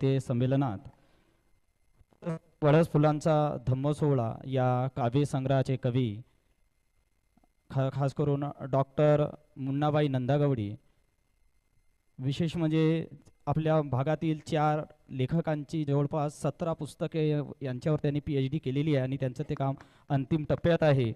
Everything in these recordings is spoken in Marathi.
साहित्य संमेलनात वळस फुलांचा धम्म सोहळा या काव्य संग्रहाचे कवी खा खास करून डॉक्टर मुन्नाबाई नंदागवडी विशेष म्हणजे आपल्या भागातील चार लेखकांची जवळपास सतरा पुस्तके यांच्यावर त्यांनी पी एच डी केलेली आहे आणि त्यांचं ते काम अंतिम टप्प्यात आहे.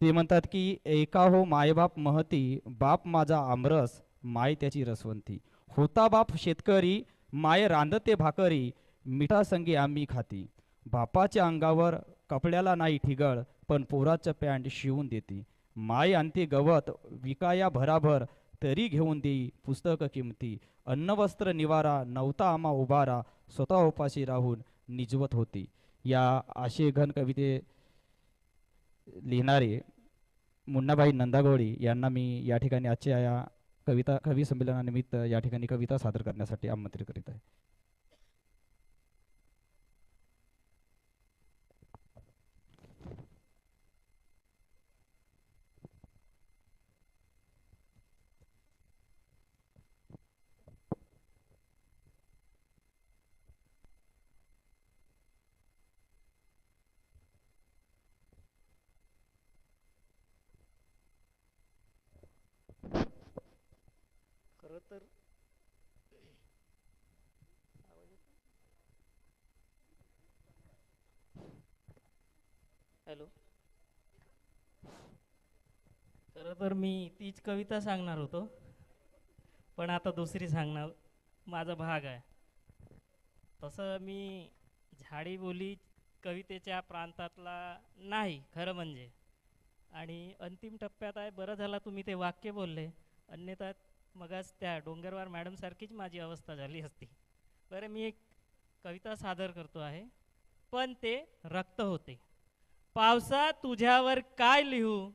ते म्हणतात की एका हो मायबाप महती बाप माझा आमरस माय त्याची रसवंती. होता बाप शेतकरी माय रांदते भाकरी मिठा संगी आम्ही खाती. बापाच्या अंगावर कपड्याला नाही ठिगळ पण पोराचं पॅन्ट शिवून देते. माय आणते गवत विकाया भराभर तरी घेऊन देई पुस्तक किमती. अन्न वस्त्र निवारा नवता आमा उभारा स्वतः उपाशी राहून निजवत होती. या आशे घन कविते लिहिणारे मुन्नाबाई नंदागोळी यांना मी या ठिकाणी आजच्या या कविता कवी संमेलनानिमित्त या ठिकाणी कविता सादर करण्यासाठी आमंत्रित करीत आहे. खरं तर. हॅलो. खरं तर मी तीच कविता सांगणार होतो पण आता दुसरी सांगणार माझा भाग आहे. तसं मी झाडी बोली कवितेच्या प्रांतातला नाही खरं म्हणजे. आणि अंतिम टप्प्यात आहे बरं झाला तुम्ही ते वाक्य बोलले अन्यथा मगच त्या डोंगरवार मॅडमसारखीच माझी अवस्था झाली असती. बरं मी एक कविता सादर करतो आहे. पण ते रक्त होते. पावसा तुझ्यावर काय लिहू?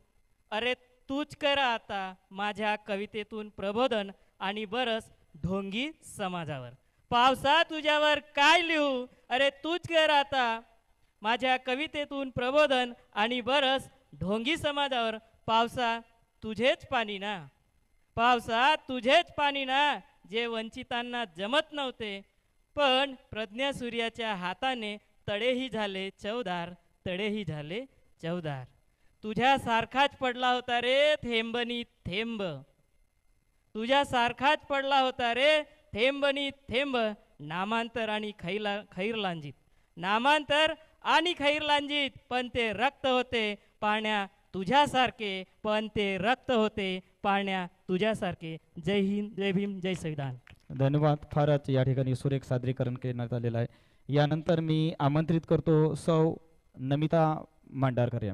अरे तूच करा आता माझ्या कवितेतून प्रबोधन आणि बरस ढोंगी समाजावर. पावसा तुझ्यावर काय लिहू? अरे तूच कर आता माझ्या कवितेतून प्रबोधन आणि बरस ढोंगी समाजावर. पावसा तुझेच पाणी ना? पावसा तुझेच पाणी ना जे वंचितांना जमत नव्हते. पण प्रज्ञा सूर्याच्या हाताने तडेही झाले चवदार तडेही झाले चवदार. तुझ्यासारखाच पडला होता रे थेंबनी थेंब. तुझ्यासारखाच पडला होता रे थेंबनी थेंब नामांतर आणि खैला खैरलांजीत. नामांतर आणि खैरलांजित पण ते रक्त होते पाण्या तुझ्यासारखे पण ते रक्त होते पाळण्या तुझ्यासारखे. जय हिंद जय भीम जय संविधान. धन्यवाद. फारच या ठिकाणी सुरेख सादरीकरण करण्यात आलेलं आहे. यानंतर मी आमंत्रित करतो सौ नमिता मांडारकर या